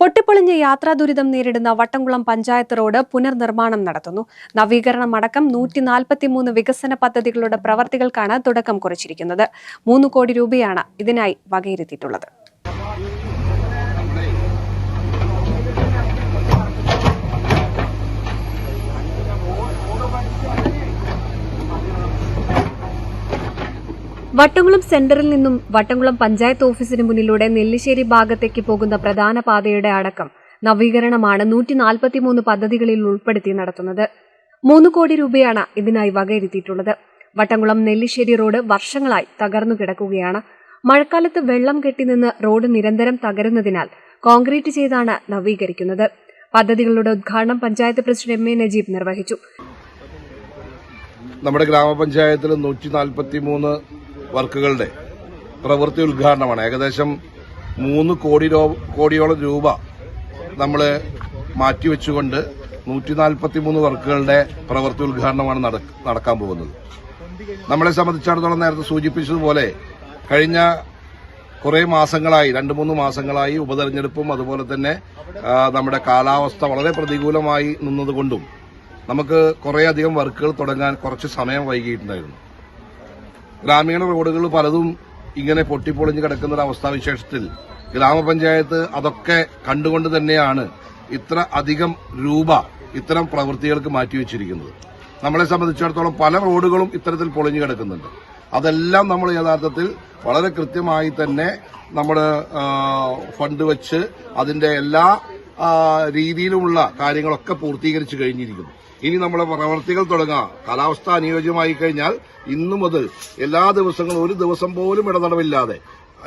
പൊട്ടിപ്പൊളിഞ്ഞ് യാത്രാ ദുരിതം നേരിടുന്ന വട്ടംകുളം പഞ്ചായത്ത് റോഡ് പുനർനിർമ്മാണം നടത്തുന്നു. നവീകരണം അടക്കം നൂറ്റി നാൽപ്പത്തിമൂന്ന് വികസന പദ്ധതികളുടെ പ്രവർത്തികൾക്കാണ് തുടക്കം കുറിച്ചിരിക്കുന്നത്. മൂന്ന് കോടി രൂപയാണ് ഇതിനായി വകയിരുത്തിയിട്ടുള്ളത്. വട്ടംകുളം സെന്ററിൽ നിന്നും വട്ടംകുളം പഞ്ചായത്ത് ഓഫീസിന് മുന്നിലൂടെ നെല്ലിശ്ശേരി ഭാഗത്തേക്ക് പോകുന്ന പ്രധാന പാതയുടെ അടക്കം നവീകരണമാണ് നൂറ്റി നാൽപ്പത്തിമൂന്ന് പദ്ധതികളിൽ ഉൾപ്പെടുത്തി നടത്തുന്നത്. മൂന്ന് കോടി രൂപയാണ് ഇതിനായി വകയിരുത്തിയിട്ടുള്ളത്. വട്ടംകുളം നെല്ലിശ്ശേരി റോഡ് വർഷങ്ങളായി തകർന്നു കിടക്കുകയാണ്. മഴക്കാലത്ത് വെള്ളം കെട്ടിനിന്ന് റോഡ് നിരന്തരം തകരുന്നതിനാൽ കോൺക്രീറ്റ് ചെയ്താണ് നവീകരിക്കുന്നത്. പദ്ധതികളുടെ ഉദ്ഘാടനം panchayat president M A Najeeb നിർവഹിച്ചു. നമ്മുടെ ഗ്രാമപഞ്ചായത്തിൽ നൂറ്റി നാൽപ്പത്തി മൂന്ന് വർക്കുകളുടെ പ്രവൃത്തി ഉദ്ഘാടനമാണ്. ഏകദേശം മൂന്ന് കോടി കോടിയോളം രൂപ നമ്മൾ മാറ്റിവെച്ചുകൊണ്ട് നൂറ്റി നാൽപ്പത്തി മൂന്ന് വർക്കുകളുടെ പ്രവൃത്തി ഉദ്ഘാടനമാണ് നടക്കാൻ പോകുന്നത്. നമ്മളെ സംബന്ധിച്ചിടത്തോളം നേരത്തെ സൂചിപ്പിച്ചതുപോലെ കഴിഞ്ഞ കുറേ മാസങ്ങളായി രണ്ട് മൂന്ന് മാസങ്ങളായി ഉപതെരഞ്ഞെടുപ്പും അതുപോലെ തന്നെ നമ്മുടെ കാലാവസ്ഥ വളരെ പ്രതികൂലമായി നിന്നതുകൊണ്ടും നമുക്ക് കുറേയധികം വർക്കുകൾ തുടങ്ങാൻ കുറച്ച് സമയം വൈകിയിട്ടുണ്ടായിരുന്നു. ഗ്രാമീണ റോഡുകൾ പലതും ഇങ്ങനെ പൊട്ടിപ്പൊളിഞ്ഞ് കിടക്കുന്ന ഒരു അവസ്ഥാവിശേഷത്തിൽ ഗ്രാമപഞ്ചായത്ത് അതൊക്കെ കണ്ടുകൊണ്ട് തന്നെയാണ് ഇത്ര അധികം രൂപ ഇത്തരം പ്രവൃത്തികൾക്ക് മാറ്റിവെച്ചിരിക്കുന്നത് നമ്മളെ സംബന്ധിച്ചിടത്തോളം പല റോഡുകളും ഇത്തരത്തിൽ പൊളിഞ്ഞു കിടക്കുന്നുണ്ട്. അതെല്ലാം നമ്മൾ യഥാർത്ഥത്തിൽ വളരെ കൃത്യമായി തന്നെ നമ്മുടെ ഫണ്ട് വെച്ച് അതിന്റെ എല്ലാ രീതിയിലുമുള്ള കാര്യങ്ങളൊക്കെ പൂർത്തീകരിച്ചു കഴിഞ്ഞിരിക്കുന്നു. ഇനി നമ്മുടെ പ്രവർത്തികൾ തുടങ്ങാം. കാലാവസ്ഥ അനുയോജ്യമായി കഴിഞ്ഞാൽ ഇന്നു മുതൽ എല്ലാ ദിവസങ്ങളും ഒരു ദിവസം പോലും ഇടതടവില്ലാതെ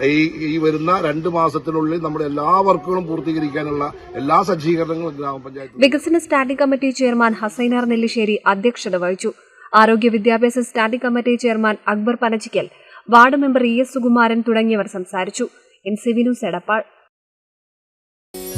ഈ ഈ വരുന്ന രണ്ട് മാസത്തിനുള്ളിൽ നമ്മുടെ എല്ലാ വർക്കുകളും പൂർത്തീകരിക്കാനുള്ള എല്ലാ സജ്ജീകരണങ്ങളും ഗ്രാമപഞ്ചായത്ത് വികസന standing committee chairman Hassainar Nellissery അധ്യക്ഷത വഹിച്ചു. ആരോഗ്യ വിദ്യാഭ്യാസ standing committee chairman Akbar Panachikkal ward member E S Sukumaran തുടങ്ങിയവർ സംസാരിച്ചു. N C Vinu news Edappal.